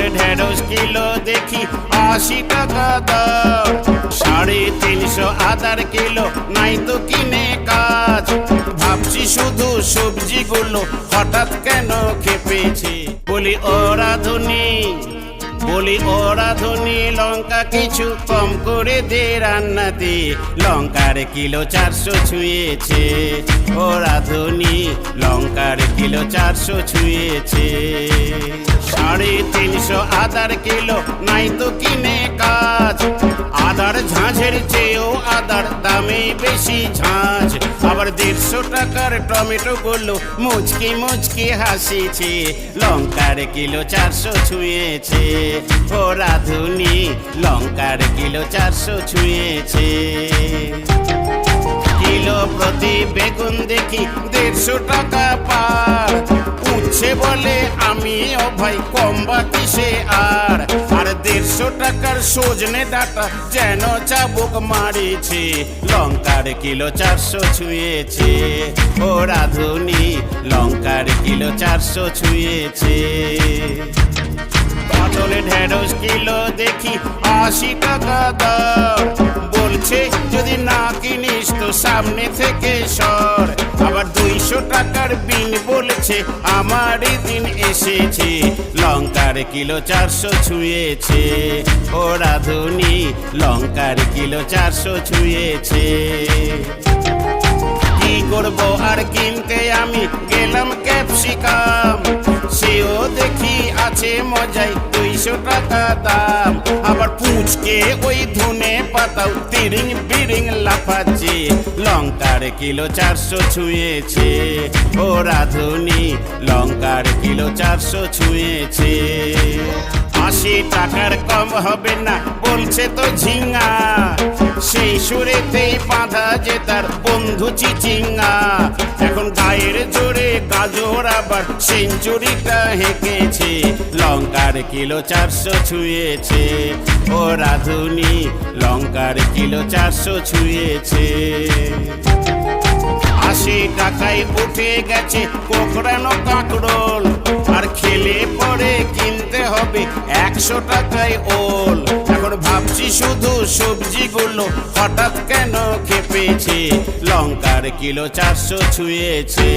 পটলে ঢেঁড়স কিলো দেখি আশি টাকা দাম সাড়ে তিনশো আদার কিলো, নাই তো কিনে কাজ। ভাবছি শুধু সবজিগুলো হঠাৎ কেন খেপেছি? বলি, ওরা রাধুনি বলি ও রাধুনি লঙ্কা কিছু কম করে দে রান্নাতে লঙ্কার কিলো চারশো ছুঁয়েছে। ও রাধুনি লঙ্কার কিলো চারশো ছুঁয়েছে। সাড়ে তিনশো আদার কিলো নাই তো কিনে কাজ। আদার ঝাঁঝের চেয়েও আদার দামে বেশি ঝাঁঝ আবার দেড়শো টাকার টমেটো গুলো মুচকি মুচকি হাসিছে। লঙ্কার কিলো চারশো ছুঁয়েছে। ও রাধুনি লঙ্কার কিলো চারশো ছুঁয়েছে। কিলো প্রতি বেগুন দেখি দেড়শো টাকা পার। উঠছে বলে আমি ও ভাই কম বা কিসে আর? আর দেড়শো টাকার সজনে ডাটা যেন চাবুক মারিছে, লঙ্কার কিলো চারশো ছুঁয়েছে। ও রাধুনি কিলো চারশো ছুঁয়েছে। পটলে ঢেঁড়স কিলো দেখি আশি টাকা দাম বলছে, যদি না কিনিস তো সামনে থেকে সর। আবার দুইশো টাকার বিন বলছে, আমারই দিন এসেছে। লঙ্কার কিলো চারশো ছুঁয়েছে। ও রাধুনি লঙ্কার কিলো চারশো ছুঁয়েছে। আছে মজাই, দুইশো টাকা দাম। আবার পুচকে ওই ধনে পাতাও, তিরিং বিরিং লাফাচ্ছে। লঙ্কার কিলো চারশো ছুঁয়েছে। ও রাধুনি, লঙ্কার কিলো চারশো ছুঁয়েছে। আশি টাকার কম হবে না, বলছে তো ঝিঙ্গা। সেই সুরেতেই বাঁধা যে তার বন্ধু চিচিঙ্গা। এখন গায়ের জোরে গাজর আবার সেঞ্চুরিটা হেঁকেছে, লঙ্কার কিলো চারশো ছুঁয়েছে। ও রাধুনি, লঙ্কার কিলো চারশো ছুঁয়েছে। আশি টাকায় উঠে গেছে কোকড়ানো কাঁকড়োল, আর খেলে পরে কিনতে হবে একশো টাকায় ওল। শুধু সবজি সবজিগুলো হঠাৎ কেন খেপেছে? লঙ্কার কিলো চারশো ছুঁয়েছে।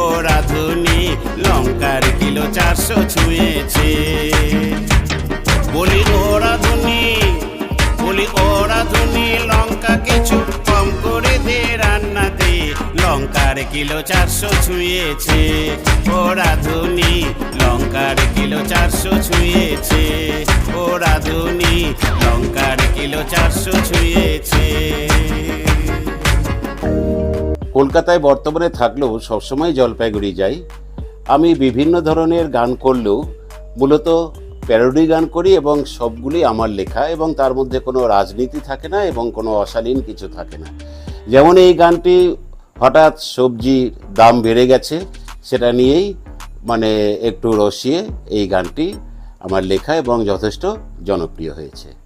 ও রাধুনি লঙ্কার কিলো চারশো ছুঁয়েছে। বলি ও রাধুনি বলি ও রাধুনি লঙ্কা কিছু কম করে দে রান্নাতে। লঙ্কার কিলো চারশো ছুঁয়েছে। ও রাধুনি লঙ্কার কিলো চারশো ছুঁয়েছে। ও রাধুনি কলকাতায় বর্তমানে থাকলেও সবসময় জলপাইগুড়ি যাই। আমি বিভিন্ন ধরনের গান করলেও মূলত প্যারোডি গান করি এবং সবগুলি আমার লেখা এবং তার মধ্যে কোনো রাজনীতি থাকে না এবং কোনো অশালীন কিছু থাকে না। যেমন এই গানটি হঠাৎ সবজির দাম বেড়ে গেছে, সেটা নিয়েই মানে একটু রসিয়ে এই গানটি আমার লেখা এবং যথেষ্ট জনপ্রিয় হয়েছে।